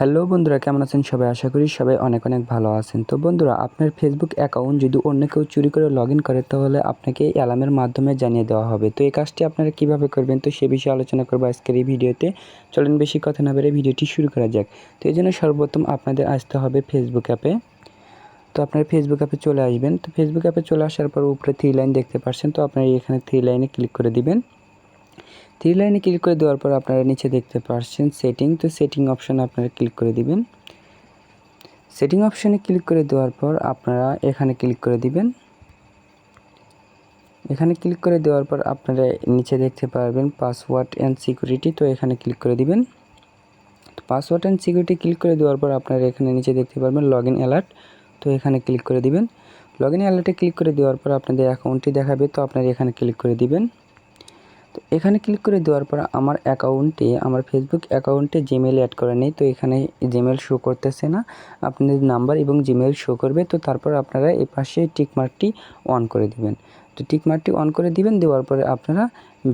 Hello বন্ধুরা, কেমন আছেন সবাই? আশা করি সবাই অনেক অনেক ভালো আছেন। তো বন্ধুরা, আপনার ফেসবুক অ্যাকাউন্ট যদি অন্য কেউ চুরি করে লগ ইন করে, তাহলে আপনাকে অ্যালার্মের মাধ্যমে জানিয়ে দেওয়া হবে। তো এই কাজটি আপনারা কীভাবে করবেন, তো সে বিষয়ে আলোচনা করব আজকের এই ভিডিওতে। চলেন বেশি কথা না বেড়ে ভিডিওটি শুরু করা যাক। তো এই জন্য সর্বপ্রথম আপনাদের আসতে হবে ফেসবুক অ্যাপে তো আপনার ফেসবুক অ্যাপে চলে আসবেন। তো ফেসবুক অ্যাপে চলে আসার পর উপরে থ্রি লাইন দেখতে পাচ্ছেন তো আপনারা এখানে থ্রি লাইনে ক্লিক করে দিবেন। থ্রি লাইনে ক্লিক করে দেওয়ার পর আপনারা নিচে দেখতে পাচ্ছেন সেটিং তো সেটিং অপশানে আপনারা ক্লিক করে দিবেন সেটিং অপশানে ক্লিক করে দেওয়ার পর আপনারা এখানে ক্লিক করে দিবেন এখানে ক্লিক করে দেওয়ার পর আপনারা নিচে দেখতে পারবেন পাসওয়ার্ড অ্যান্ড সিকিউরিটি তো এখানে ক্লিক করে দিবেন তো পাসওয়ার্ড অ্যান্ড সিকিউরিটি ক্লিক করে দেওয়ার পর আপনারা এখানে নিচে দেখতে পারবেন লগ ইন অ্যালার্ট তো এখানে ক্লিক করে দিবেন লগ ইন অ্যালার্টে ক্লিক করে দেওয়ার পর আপনাদের অ্যাকাউন্টটি দেখাবে তো আপনারা এখানে ক্লিক করে দিবেন তো এখানে ক্লিক করে দেওয়ার পর আমার অ্যাকাউন্টে আমার ফেসবুক অ্যাকাউন্টে জিমেল অ্যাড করা নেই। তো এখানে জিমেল শো করতেছে না। আপনাদের নাম্বার এবং জিমেল শো করবে। তো তারপর আপনারা এ পাশে টিকমার্কটি অন করে দিবেন। তো টিকমার্কটি অন করে দিবেন। দেওয়ার পরে আপনারা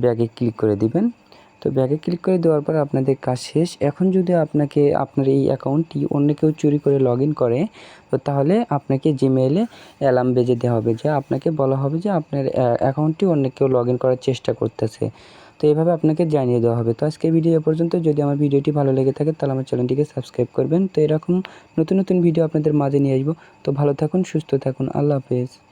ব্যাগে ক্লিক করে দিবেন। তো ব্যাগে ক্লিক করে দেওয়ার পর আপনাদের কাজ শেষ। এখন যদি আপনাকে, আপনার এই অ্যাকাউন্টটি অন্য কেউ চুরি করে লগ করে, তো তাহলে আপনাকে জিমেইলে অ্যালার্ম বেজে দেওয়া হবে যে আপনাকে বলা হবে যে আপনার অ্যাকাউন্টটি অন্য কেউ লগ করার চেষ্টা করতেছে। তো এইভাবে আপনাকে জানিয়ে দেওয়া হবে। তো আজকে ভিডিও পর্যন্ত। যদি আমার ভিডিওটি ভালো লেগে থাকে, তাহলে আমার চ্যানেলটিকে সাবস্ক্রাইব করবেন। তো এরকম নতুন নতুন ভিডিও আপনাদের মাঝে নিয়ে আসব। তো ভালো থাকুন, সুস্থ থাকুন। আল্লাহ হাফেজ।